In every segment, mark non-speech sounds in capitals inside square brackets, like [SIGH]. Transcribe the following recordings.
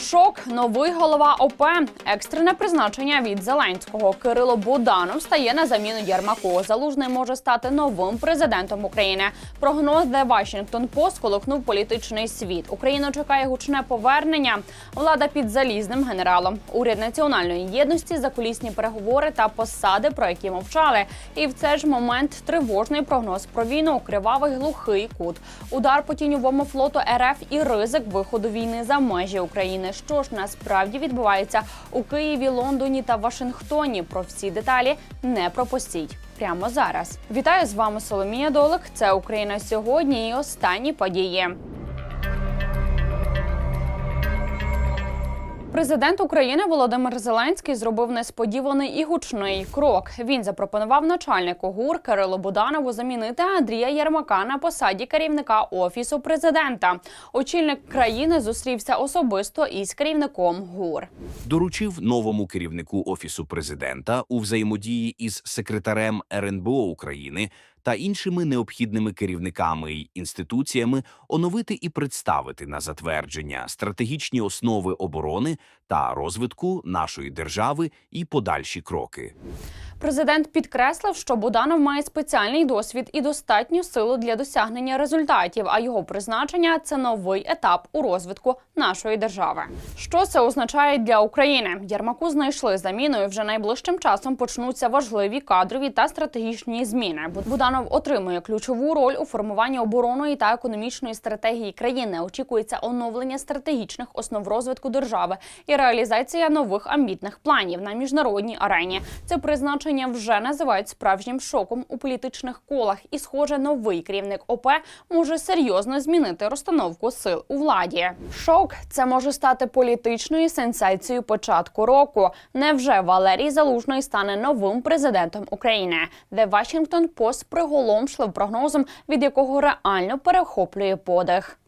Шок, новий голова ОП, екстрене призначення від Зеленського. Кирило Буданов стає на заміну Єрмаку. Залужний може стати новим президентом України. Прогноз The Washington Post колихнув політичний світ. Україну чекає гучне повернення. Влада під залізним генералом. Уряд національної єдності, закулісні переговори та посади, про які мовчали. І в цей ж момент тривожний прогноз про війну. Кривавий глухий кут. Удар по тіньовому флоту РФ і ризик виходу війни за межі України. Що ж насправді відбувається у Києві, Лондоні та Вашингтоні? Про всі деталі не пропустіть. Прямо зараз вітаю з вами Соломія Долик. Це Україна сьогодні і останні події. Президент України Володимир Зеленський зробив несподіваний і гучний крок. Він запропонував начальнику ГУР Кирилу Буданову замінити Андрія Єрмака на посаді керівника офісу президента. Очільник країни зустрівся особисто із керівником ГУР. доручив новому керівнику офісу президента у взаємодії із секретарем РНБО України та іншими необхідними керівниками й інституціями оновити і представити на затвердження стратегічні основи оборони та розвитку нашої держави і подальші кроки. Президент підкреслив, що Буданов має спеціальний досвід і достатню силу для досягнення результатів. А його призначення це новий етап у розвитку нашої держави. Що це означає для України? Єрмаку знайшли заміну. і Вже найближчим часом почнуться важливі кадрові та стратегічні зміни. Буданов отримує ключову роль у формуванні оборонної та економічної стратегії країни. Очікується оновлення стратегічних основ розвитку держави і реалізація нових амбітних планів на міжнародній арені. Це призначення вже називають справжнім шоком у політичних колах, і, схоже, новий керівник ОП може серйозно змінити розстановку сил у владі. Шок це може стати політичною сенсацією початку року. Невже Валерій Залужний стане новим президентом України? The Washington Post приголомшлив прогнозом, від якого реально перехоплює подих.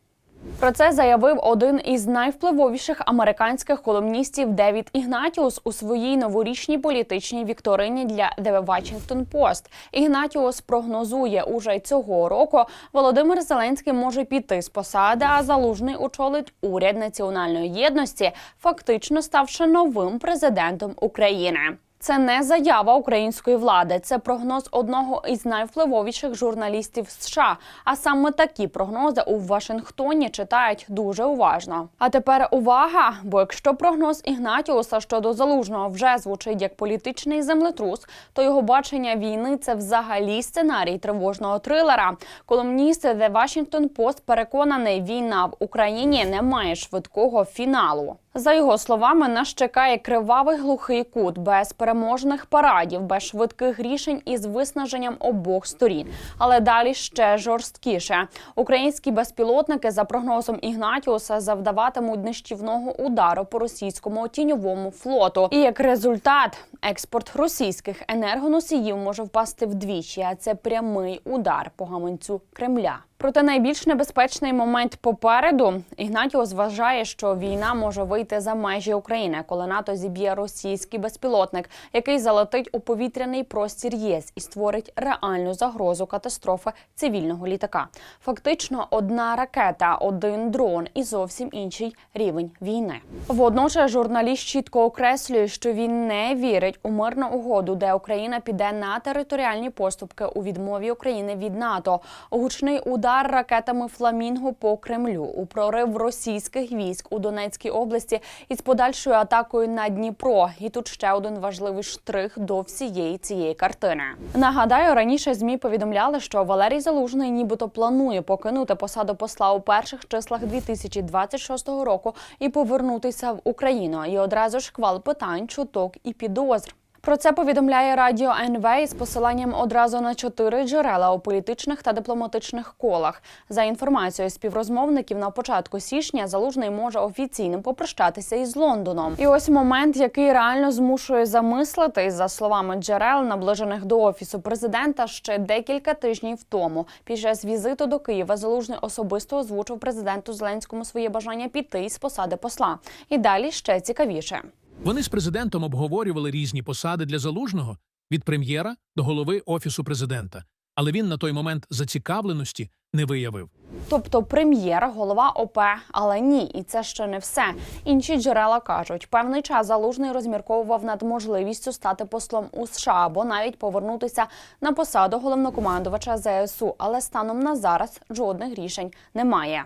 Про це заявив один із найвпливовіших американських колумністів Девід Ігнатіус у своїй новорічній політичній вікторині для The Washington Post. Ігнатіус прогнозує, уже цього року Володимир Зеленський може піти з посади, а залужний очолить уряд національної єдності, фактично ставши новим президентом України. Це не заява української влади, це прогноз одного із найвпливовіших журналістів США. А саме такі прогнози у Вашингтоні читають дуже уважно. А тепер увага! Бо якщо прогноз Ігнатіуса щодо залужного вже звучить як політичний землетрус, то його бачення війни це взагалі сценарій тривожного трилера. Колумніст The Washington Post переконаний, війна в Україні не має швидкого фіналу. За його словами, нас чекає кривавий глухий кут без переможних парадів, без швидких рішень із виснаженням обох сторін. Але далі ще жорсткіше. Українські безпілотники, за прогнозом Ігнатіуса, завдаватимуть нищівного удару по російському тіньовому флоту. І як результат, експорт російських енергоносіїв може впасти вдвічі. А це прямий удар по гаманцю Кремля. Проте найбільш небезпечний момент попереду Ігнатіус вважає, що війна може вийти за межі України, коли НАТО зіб'є російський безпілотник, який залетить у повітряний простір ЄС і створить реальну загрозу катастрофи цивільного літака. Фактично, одна ракета, один дрон і зовсім інший рівень війни. Водночас журналіст чітко окреслює, що він не вірить у мирну угоду, де Україна піде на територіальні поступки у відмові України від НАТО. Гучний удар ракетами Фламінго по Кремлю у прорив російських військ у Донецькій області із подальшою атакою на Дніпро. І тут ще один важливий штрих до всієї цієї картини. Нагадаю, раніше змі повідомляли, що Валерій Залужний нібито планує покинути посаду посла у перших числах 2026 року і повернутися в Україну. І одразу ж хвал питань, чуток і підозр. Про це повідомляє радіо НВ із посиланням одразу на чотири джерела у політичних та дипломатичних колах. За інформацією співрозмовників, на початку січня залужний може офіційно попрощатися із Лондоном. І ось момент, який реально змушує замислити, за словами джерел, наближених до офісу президента, ще декілька тижнів тому. Під час візиту до Києва залужний особисто озвучив президенту Зеленському своє бажання піти із посади посла. І далі ще цікавіше. Вони з президентом обговорювали різні посади для залужного від прем'єра до голови офісу президента. але він на той момент зацікавленості не виявив. Тобто прем'єр, голова ОП, але ні, і це ще не все. Інші джерела кажуть, певний час залужний розмірковував над можливістю стати послом у США або навіть повернутися на посаду головнокомандувача ЗСУ. Але станом на зараз жодних рішень немає.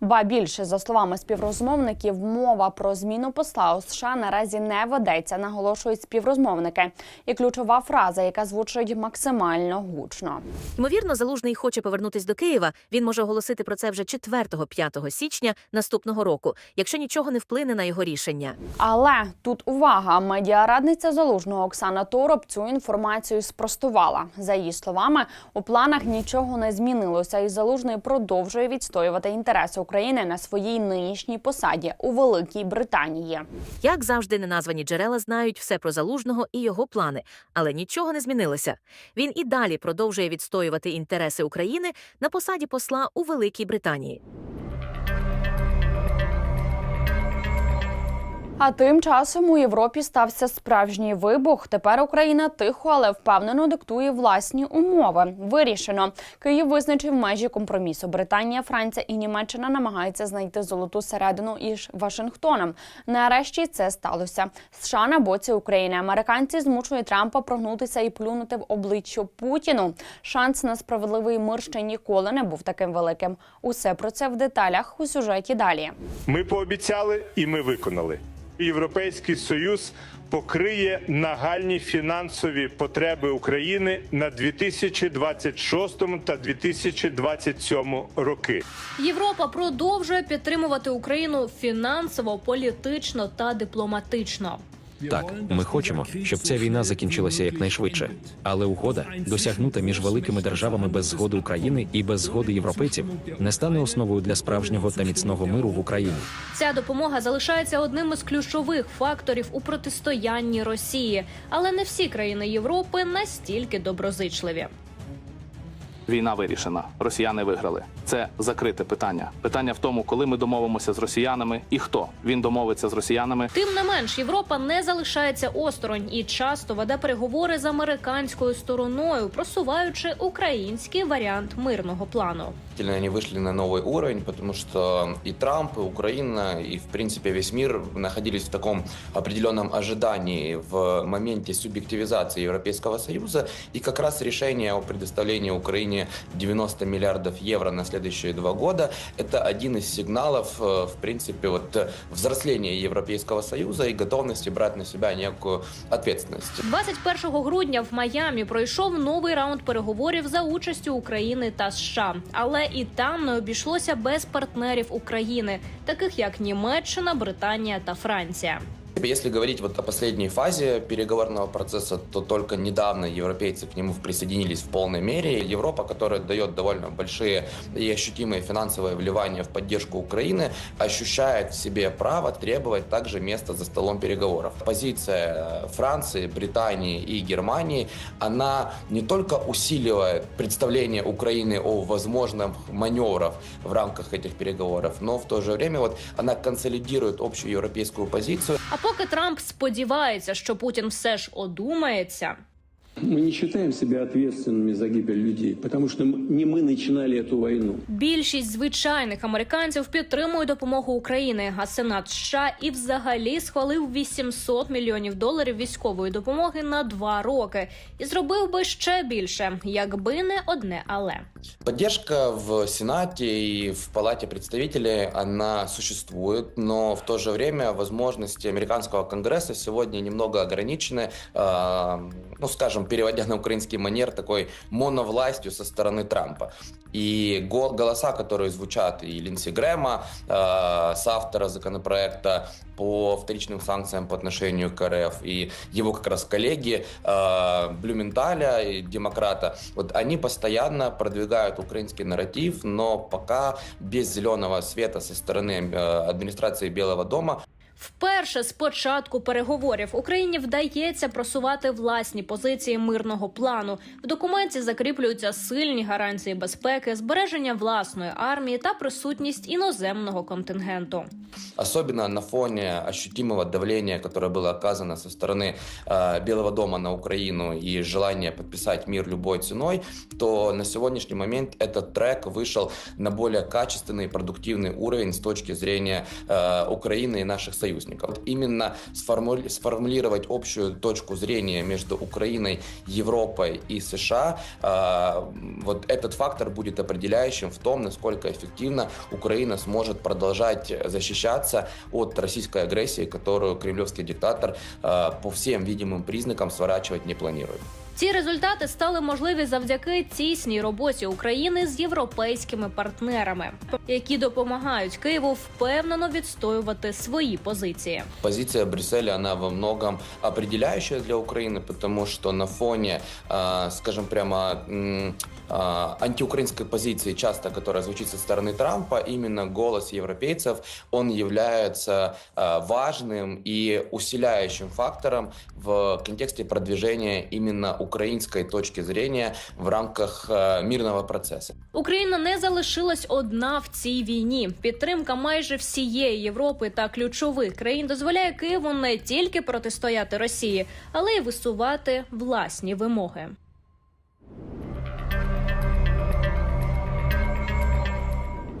Ба більше за словами співрозмовників, мова про зміну посла у США наразі не ведеться, наголошують співрозмовники. І ключова фраза, яка звучить максимально гучно. Ймовірно, залужний хоче повернутись до Києва. Він може оголосити про це вже 4-5 січня наступного року, якщо нічого не вплине на його рішення. Але тут увага, медіарадниця залужного Оксана Тороп цю інформацію спростувала. За її словами, у планах нічого не змінилося, і залужний продовжує відстоювати інтереси України на своїй нинішній посаді у Великій Британії. Як завжди, неназвані джерела знають все про залужного і його плани, але нічого не змінилося. Він і далі продовжує відстоювати інтереси України на посаді посла у Великій Британії. А тим часом у Європі стався справжній вибух. Тепер Україна тихо, але впевнено диктує власні умови. Вирішено. Київ визначив межі компромісу. Британія, Франція і Німеччина намагаються знайти золоту середину із Вашингтоном. Нарешті це сталося. США на боці України. Американці змушують Трампа прогнутися і плюнути в обличчя Путіну. Шанс на справедливий мир ще ніколи не був таким великим. Усе про це в деталях у сюжеті далі. Ми пообіцяли і ми виконали. Європейський союз покриє нагальні фінансові потреби України на 2026 та 2027 роки. Європа продовжує підтримувати Україну фінансово, політично та дипломатично. Так, ми хочемо, щоб ця війна закінчилася якнайшвидше. Але угода, досягнута між великими державами без згоди України і без згоди європейців, не стане основою для справжнього та міцного миру в Україні. Ця допомога залишається одним із ключових факторів у протистоянні Росії, але не всі країни Європи настільки доброзичливі. Війна вирішена. Росіяни виграли. Це закрите питання. Питання в тому, коли ми домовимося з росіянами і хто він домовиться з росіянами. Тим не менш, Європа не залишається осторонь і часто веде переговори з американською стороною, просуваючи український варіант мирного плану Действительно, они вышли на новый уровень, потому что и Трамп, и Украина, и, в принципе, весь мир находились в таком определенном ожидании в моменте субъективизации Европейского Союза. И как раз решение о предоставлении Украине 90 миллиардов евро на следующие два года – это один из сигналов, э, в принципе, вот э, взросления Европейского Союза и готовности брать на себя некую ответственность. 21 грудня в Майамі пройшов новий раунд переговорів за участю України та США. Але і там не обійшлося без партнерів України, таких як Німеччина, Британія та Франція. Если говорить вот о последней фазе переговорного процесса, то только недавно европейцы к нему присоединились в полной мере. Европа, которая дает довольно большие и ощутимые финансовые вливания в поддержку Украины, ощущает в себе право требовать также места за столом переговоров. Позиция Франции, Британии и Германии, она не только усиливает представление Украины о возможных маневрах в рамках этих переговоров, но в то же время вот она консолидирует общую европейскую позицию. Поки Трамп сподівається, що Путін все ж одумається, Мы не считаем себя ответственными за гибель людей, потому что м- не мы начинали эту войну. більшість звичайних американців підтримує допомогу України, а Сенат США і взагалі схвалив 800 мільйонів доларів військової допомоги на два роки і зробив би ще більше, якби не одне але. Поддержка в Сенате и в Палате представителей, она существует, но в то же время возможности американского конгресса сегодня немного ограничены, э, ну, скажем, переводя на украинский манер, такой моновластью со стороны Трампа. И го- голоса, которые звучат и Линдси Грэма, э, соавтора законопроекта по вторичным санкциям по отношению к РФ, и его как раз коллеги э, Блюменталя, и демократа, вот они постоянно продвигают украинский нарратив, но пока без зеленого света со стороны э, администрации Белого дома Вперше Вперше з початку переговорів Україні вдається просувати власні позиції мирного плану. В документі закріплюються сильні гарантії безпеки, збереження власної армії та присутність іноземного контингенту. Особенно на фоне ощутимого давления, которое было оказано со стороны э, Белого дома на Украину и желания подписать мир любой ценой, то на сегодняшний момент этот трек вышел на более качественный и продуктивный уровень с точки зрения э, Украины и наших союзников. Вот Именно сформули- сформулировать общую точку зрения между Украиной, Европой и США, э, вот этот фактор будет определяющим в том, насколько эффективно Украина сможет продолжать защищаться от российской агрессии, которую кремлевский диктатор э, по всем видимым признакам сворачивать не планирует. Ці результати стали можливі завдяки тісній роботі України з європейськими партнерами, які допомагають Києву впевнено відстоювати свої позиції. Позиция Брюсселя, она во многом определяющая для Украины, потому что на фоне, э, скажем прямо, м, э, антиукраинской позиции, часто которая звучит со стороны Трампа, именно голос европейцев, он является э, важным и усиляющим фактором в контексте продвижения именно украинской точки зрения в рамках э, мирного процесса. Україна не залишилась одна в цій війні. Підтримка майже всієї Європи та ключових країн дозволяє Києву не тільки протистояти Росії, але й висувати власні вимоги.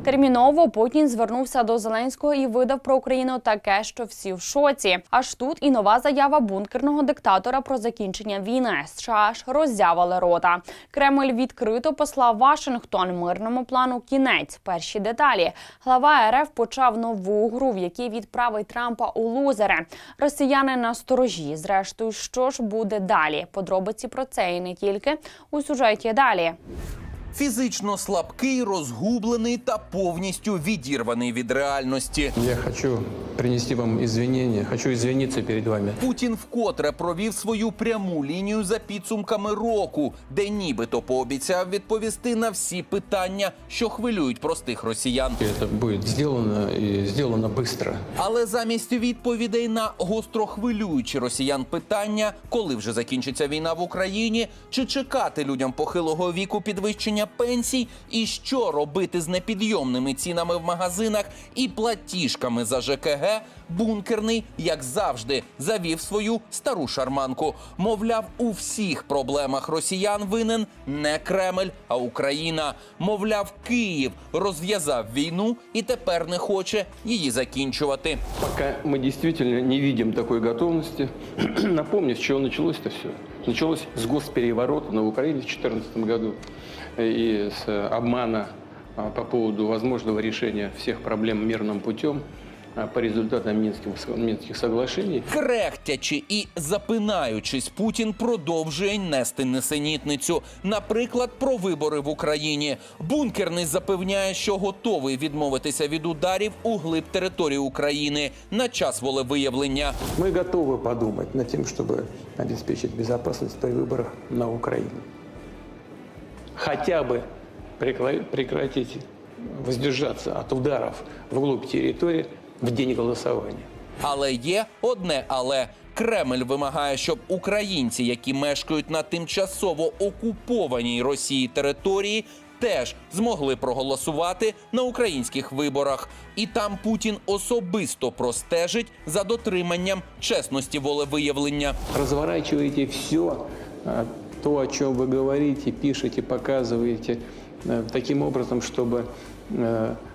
Терміново Путін звернувся до Зеленського і видав про Україну таке, що всі в шоці. Аж тут і нова заява бункерного диктатора про закінчення війни. США аж роззявили рота. Кремль відкрито послав Вашингтон мирному плану. Кінець перші деталі. Глава РФ почав нову гру, в якій відправить Трампа у лузери. Росіяни на сторожі. Зрештою, що ж буде далі? Подробиці про це і не тільки у сюжеті далі. Фізично слабкий, розгублений та повністю відірваний від реальності. Я хочу принести вам извинения, хочу извиниться перед вами. Путін вкотре провів свою пряму лінію за підсумками року, де нібито пообіцяв відповісти на всі питання, що хвилюють простих росіян. Это будет сделано и сделано быстро. Але замість відповідей на гостро хвилюючі росіян питання, коли вже закінчиться війна в Україні, чи чекати людям похилого віку підвищення пенсій, і що робити з непідйомними цінами в магазинах і платіжками за ЖКГ, бункерний, як завжди, завів свою стару шарманку. Мовляв, у всіх проблемах росіян винен не Кремль, а Україна. Мовляв, Київ розв'язав війну і тепер не хоче її закінчувати. Пока мы действительно не видим такой готовности, [CLEARS THROAT] напомню, с чего началось это все. Началось с госпереворота на Украине в 2014 году и с э, обмана а, по поводу возможного решения всех проблем мирным путем а, по результатам Минских, Минских соглашений. Крехтячи і запинаючись, Путін продовжує нести несенітницю. Наприклад, про вибори в Україні. Бункерний запевняє, що готовий відмовитися від ударів у глиб території України на час волевиявлення. Мы готовы подумать над тем, чтобы обеспечить безопасность при выборах на Украине. Хотя бы прекла- прекратить воздержаться от ударов вглубь территории в день голосования. Але є одне але. Кремль вимагає, щоб українці, які мешкають на тимчасово окупованій Росії території, теж змогли проголосувати на українських виборах. І там Путін особисто простежить за дотриманням чесності волевиявлення. Разворачиваете все, то, о чем вы говорите, пишете, показываете, э, таким образом, чтобы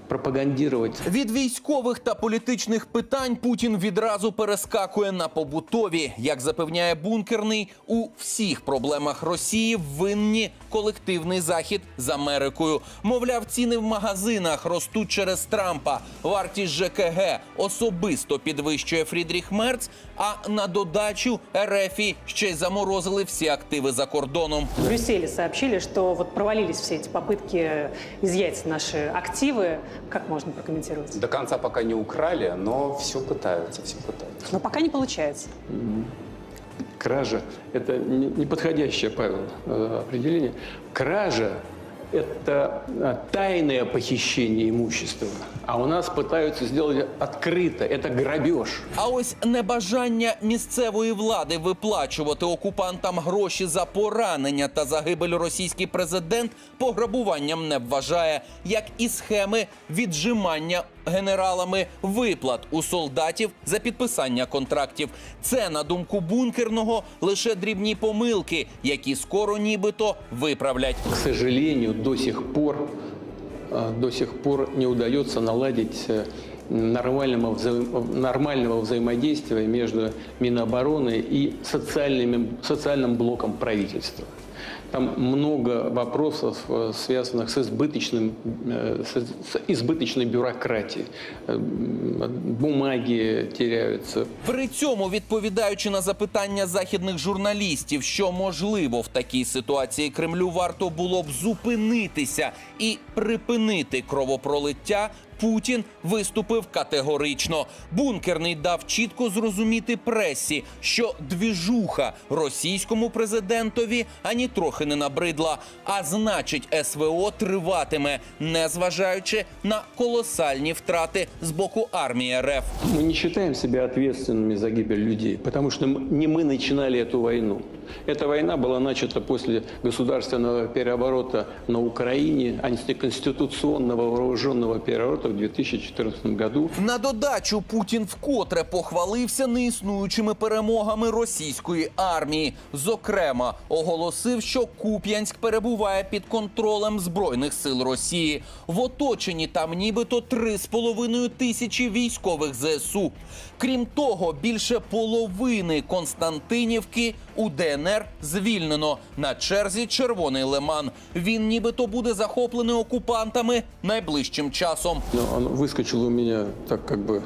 пропагандировать Від військових та політичних питань Путін відразу перескакує на побутові. Як запевняє бункерний, у всіх проблемах Росії винні колективний захід з Америкою. Мовляв, ціни в магазинах ростуть через Трампа. Вартість ЖКГ особисто підвищує Фрідріх Мерц. А на додачу РФі ще й заморозили всі активи за кордоном. В Брюсселе сообщили, что вот провалились все эти попытки изъять наши активы. Как можно прокомментировать? До конца пока не украли, но все пытаются, все пытаются. Но пока не получается. кража. Это не- неподходящее, Павел, э, определение. Кража это а, тайное похищение имущества, а у нас пытаются сделать открыто. Это грабеж. А ось небажання місцевої влади виплачувати окупантам гроші за поранення та загибель російський президент пограбуванням не вважає, як і схеми віджимання генералами виплат у солдатів за підписання контрактів. Це на думку бункерного лише дрібні помилки, які скоро нібито виправлять. К сожалению, до сих пор, до сих пор не удается наладить э, нормального, взаим- нормального взаимодействия между Минобороны и социальными, социальным блоком правительства. Там много вопросов, э, связанных с, избыточным, э, с с избыточной бюрократией. Э, м, Бумаги теряются, При цьому, відповідаючи на запитання західних журналістів, що можливо в такій ситуації Кремлю варто було б зупинитися і припинити кровопролиття. Путін виступив категорично. Бункерний дав чітко зрозуміти пресі, що двіжуха російському президентові ані трохи не набридла. А значить, СВО триватиме, незважаючи на колосальні втрати з боку армії РФ. Мы не считаем себя ответственными за гибель людей, потому что м- не мы начинали эту войну. Эта война была начата после государственного переворота на Украине, антиконституционного вооруженного переворота в 2014 году. На додачу Путін вкотре похвалився неіснуючими перемогами російської армії. Зокрема, оголосив, що Куп'янськ перебуває під контролем збройних сил Росії. В оточенні там нібито 3,5 тисячі військових ЗСУ. Крім того, більше половини Константинівки у ДНР звільнено. На черзі Червоний Лиман. Він нібито буде захоплений окупантами найближчим часом. Но он выскочил у меня так как бы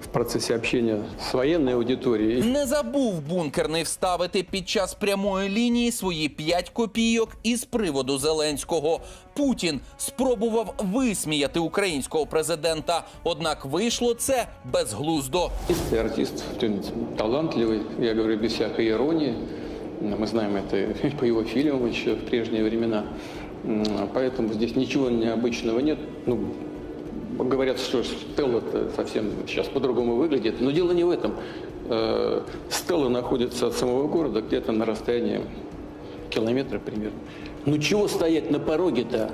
в процессе общения с военной аудиторией. Не забув бункерний вставити під час прямої лінії свої 5 копійок із приводу Зеленського. Путін спробував висміяти українського президента, однак вийшло це безглуздо. Ты артист, ты талантливый, я говорю без всякой иронии. Мы знаем это по его фильмам еще в прежние времена. Поэтому здесь ничего необычного нет. Ну, говорят, что Стелла совсем сейчас по-другому выглядит. Но дело не в этом. Э, Стелла находится от самого города где-то на расстоянии километра примерно. Ну чего стоять на пороге-то?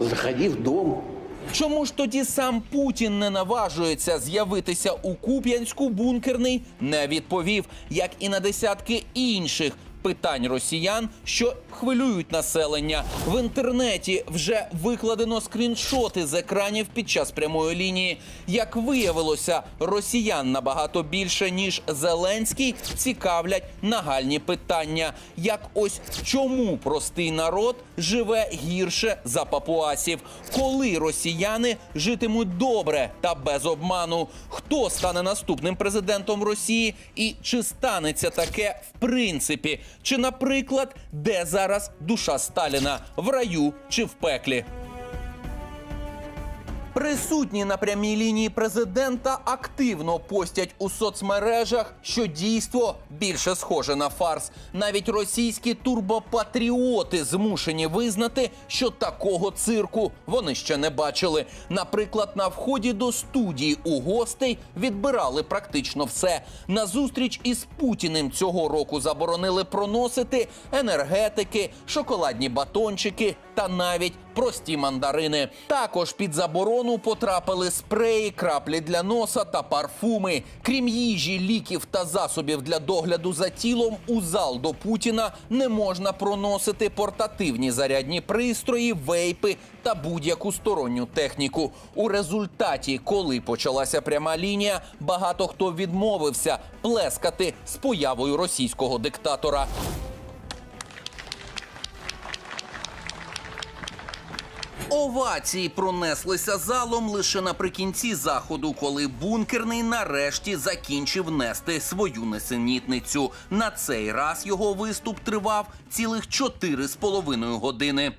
Заходи в дом. Чому ж тоді сам Путін не наважується з'явитися у Куп'янську бункерний? Не відповів, як і на десятки інших питань росіян, що хвилюють населення. В інтернеті вже викладено скріншоти з екранів під час прямої лінії. Як виявилося, росіян набагато більше ніж Зеленський цікавлять нагальні питання, як ось чому простий народ живе гірше за папуасів, коли росіяни житимуть добре та без обману, хто стане наступним президентом Росії, і чи станеться таке в принципі, чи, наприклад, де зараз душа Сталіна в раю чи в пеклі. Присутні на прямій лінії президента активно постять у соцмережах, що дійство більше схоже на фарс. Навіть російські турбопатріоти змушені визнати, що такого цирку вони ще не бачили. Наприклад, на вході до студії у гостей відбирали практично все. На зустріч із Путіним цього року заборонили проносити енергетики, шоколадні батончики та навіть прості мандарини. Також під заборону потрапили спреї, краплі для носа та парфуми. Крім їжі, ліків та засобів для догляду за тілом, у зал до Путіна не можна проносити портативні зарядні пристрої, вейпи та будь-яку сторонню техніку. У результаті, коли почалася пряма лінія, багато хто відмовився плескати з появою російського диктатора. Овації пронеслися залом лише наприкінці заходу, коли бункерний нарешті закінчив нести свою несенітницю. На цей раз його виступ тривав цілих чотири з половиною години.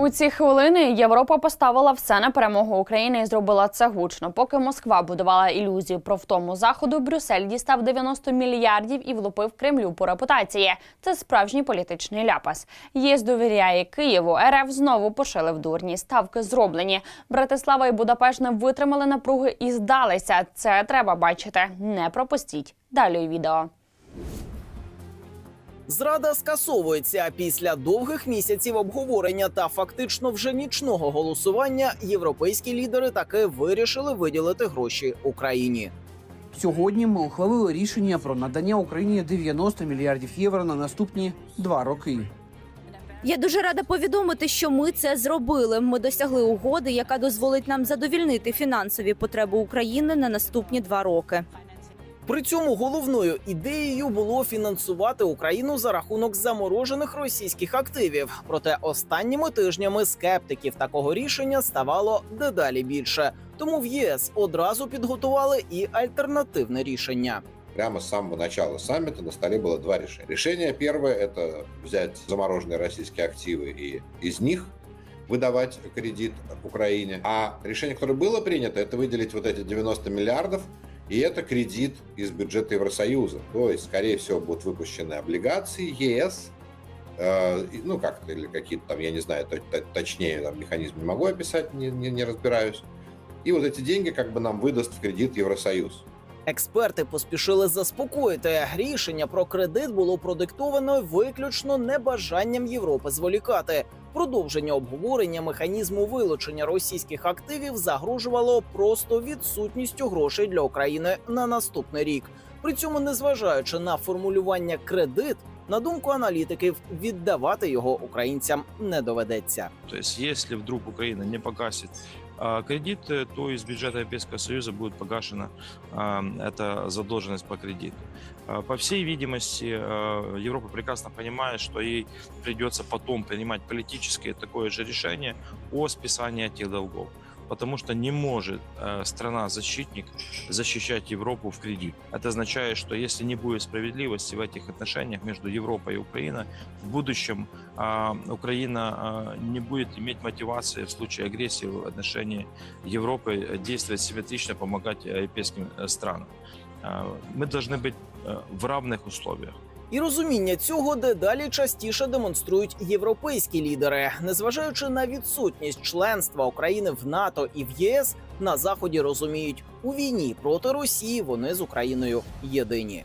У ці хвилини Європа поставила все на перемогу України і зробила це гучно. Поки Москва будувала ілюзію про втому заходу, Брюссель дістав 90 мільярдів і влупив Кремлю по репутації. Це справжній політичний ляпас. ЄС довіряє Києву. РФ знову пошили в дурні. Ставки зроблені. Братислава і Будапешт не витримали напруги і здалися. Це треба бачити. Не пропустіть. Далі відео. Зрада скасовується після довгих місяців обговорення та фактично вже нічного голосування. Європейські лідери таки вирішили виділити гроші Україні. Сьогодні ми ухвалили рішення про надання Україні 90 мільярдів євро на наступні два роки. Я дуже рада повідомити, що ми це зробили. Ми досягли угоди, яка дозволить нам задовільнити фінансові потреби України на наступні два роки. При цьому головною ідеєю було фінансувати Україну за рахунок заморожених російських активів. Проте останніми тижнями скептиків такого рішення ставало дедалі більше. Тому в ЄС одразу підготували і альтернативне рішення. Прямо с самого начала саммита на столе было два решения. Решение первое – это взять замороженные российские активы и из них выдавать кредит Украине. А решение, которое было принято, это выделить вот эти 90 миллиардов, и это кредит из бюджета Евросоюза. То есть, скорее всего, будут выпущены облигации ЕС, э, ну, как-то, или какие-то там, я не знаю, то- то- точнее там, механизм не могу описать, не, не, не разбираюсь. И вот эти деньги как бы нам выдаст в кредит Евросоюз. Експерти поспішили заспокоїти. Рішення про кредит було продиктовано виключно небажанням Європи зволікати. Продовження обговорення механізму вилучення російських активів загрожувало просто відсутністю грошей для України на наступний рік. При цьому, незважаючи на формулювання кредит, на думку аналітиків, віддавати його українцям не доведеться. То есть, если вдруг Украина не погасит а, кредит, э, то из бюджета Европейского Союза будет погашена а, эта задолженность по кредиту. А, По всей видимости, а, Европа прекрасно понимает, что ей придется потом принимать политическое такое же решение о списании этих долгов. Потому что не может э, страна-защитник защищать Европу в кредит. Это означает, что если не будет справедливости в этих отношениях между Европой и Украиной, в будущем а, Украина а, не будет иметь мотивации в случае агрессии в отношении Европы э, действовать симметрично, помогать э, европейским странам. А, Мы должны быть в равных условиях. І розуміння цього дедалі частіше демонструють європейські лідери, незважаючи на відсутність членства України в НАТО і в ЄС, на заході розуміють, у війні проти Росії вони з Україною єдині.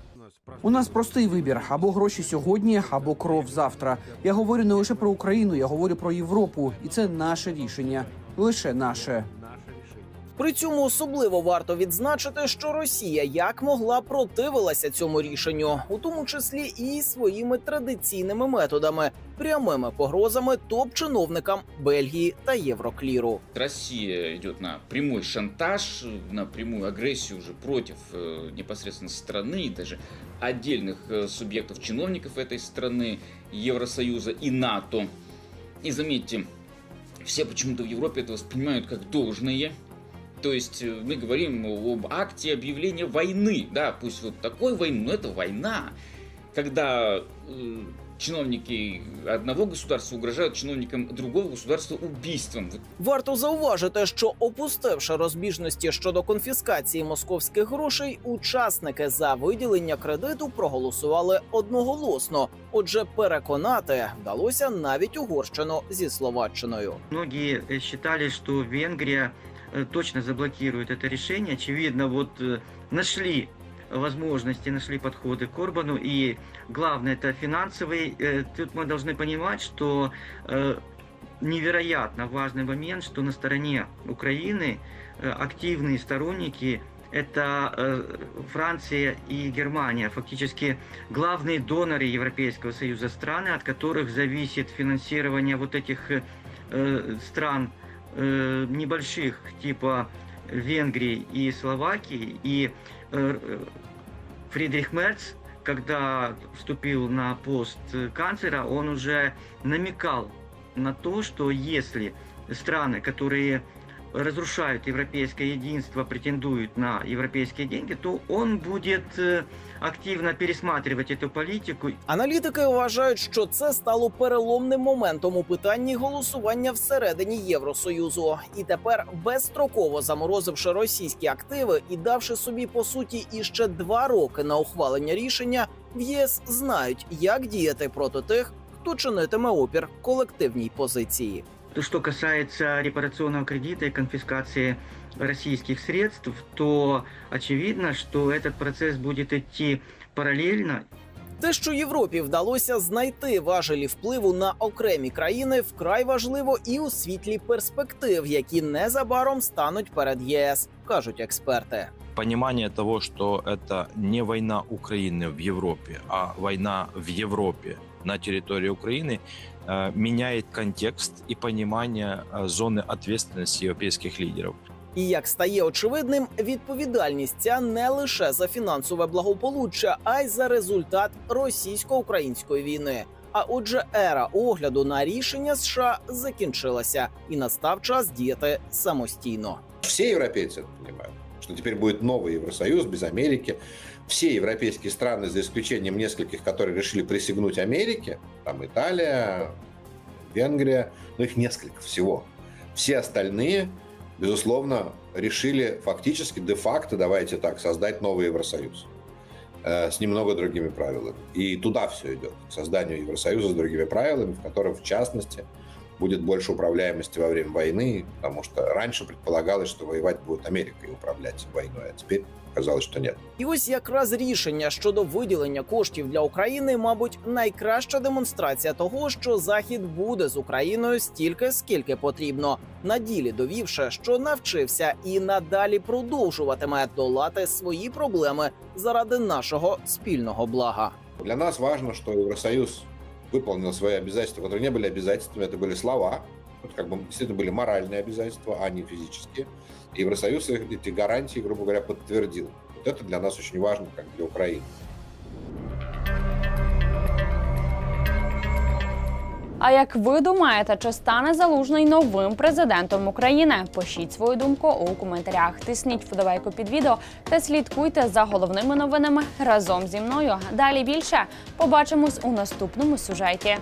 У нас простий вибір: або гроші сьогодні, або кров завтра. Я говорю не лише про Україну, я говорю про Європу, і це наше рішення, лише наше. При цьому особливо варто відзначити, що Росія як могла противилася цьому рішенню, у тому числі і своїми традиційними методами, прямими погрозами топ-чиновникам Бельгії та Єврокліру. Россия идет на прямой шантаж, на прямую агрессию уже против э, непосредственно страны, и даже отдельных э, субъектов, чиновников этой страны, Евросоюза и НАТО. И заметьте, все почему-то в Европе это воспринимают как должное. То есть э, мы говорим об акте объявления войны, да, пусть вот такой войны, но это война, когда э, чиновники одного государства угрожают чиновникам другого государства убийством. Вот Варто зауважити, що опустивши розбіжності щодо конфіскації московських грошей, учасники за виділення кредиту проголосували одноголосно. Отже, переконати вдалося навіть Угорщину зі Словаччиною. Многие э, считали, что Венгрия э, точно заблокирует это решение. Очевидно, вот э, нашли возможности, нашли подходы к Орбану. И главное, это финансовый. Э, Тут мы должны понимать, что э, невероятно важный момент, что на стороне Украины э, активные сторонники это э, Франция и Германия, фактически главные доноры Европейского Союза, страны, от которых зависит финансирование вот этих э, э, стран э, небольших, типа Венгрии и Словакии. И э, э, Фридрих Мерц, когда вступил на пост канцлера, он уже намекал на то, что если страны, которые разрушают европейское единство, претендуют на европейские деньги, то он будет э, активно пересматривать эту политику. Аналітики вважають, що це стало переломним моментом у питанні голосування всередині Євросоюзу. І тепер, безстроково заморозивши російські активи і давши собі по суті іще два роки на ухвалення рішення, в ЄС знають, як діяти проти тих, хто чинитиме опір колективній позиції. То, что касается репарационного кредита и конфискации российских средств, то очевидно, что этот процесс будет идти параллельно Те, що Європі вдалося знайти важелі впливу на окремі країни, вкрай важливо і у світлі перспектив, які незабаром стануть перед ЄС, кажуть експерти. Понимание того, что это не война Украины в Европе, а война в Европе на территории Украины, э, меняет контекст и понимание э, зоны ответственности европейских лидеров. І як стає очевидним, відповідальність ця не лише за фінансове благополуччя, а й за результат російсько-української війни. А отже, ера огляду на рішення США закінчилася, і настав час діяти самостійно. Все европейцы это понимают, что теперь будет новый Евросоюз без Америки. Все европейские страны, за исключением нескольких, которые решили присягнуть Америке, там Италия, Венгрия, ну их несколько всего. Все остальные, безусловно, решили фактически, де-факто, давайте так, создать новый Евросоюз э, с немного другими правилами. И туда все идет, к созданию Евросоюза с другими правилами, в котором, в частности, будет больше управляемости во время войны, потому что раньше предполагалось, что воевать будет Америка и управлять войной, а теперь оказалось, что нет. І ось якраз рішення щодо виділення коштів для України, мабуть, найкраща демонстрація того, що Захід буде з Україною стільки, скільки потрібно, на ділі довівши, що навчився і надалі продовжуватиме долати свої проблеми заради нашого спільного блага. Для нас важно, что Евросоюз выполнил свои обязательства, которые не были обязательствами, это были слова, это как бы действительно были моральные обязательства, а не физические. И Евросоюз эти гарантии, грубо говоря, подтвердил. Вот это для нас очень важно, как для Украины. А як ви думаєте, чи стане залужний новим президентом України? Пишіть свою думку у коментарях. Тисніть вподобайку під відео та слідкуйте за головними новинами разом зі мною. Далі більше побачимось у наступному сюжеті.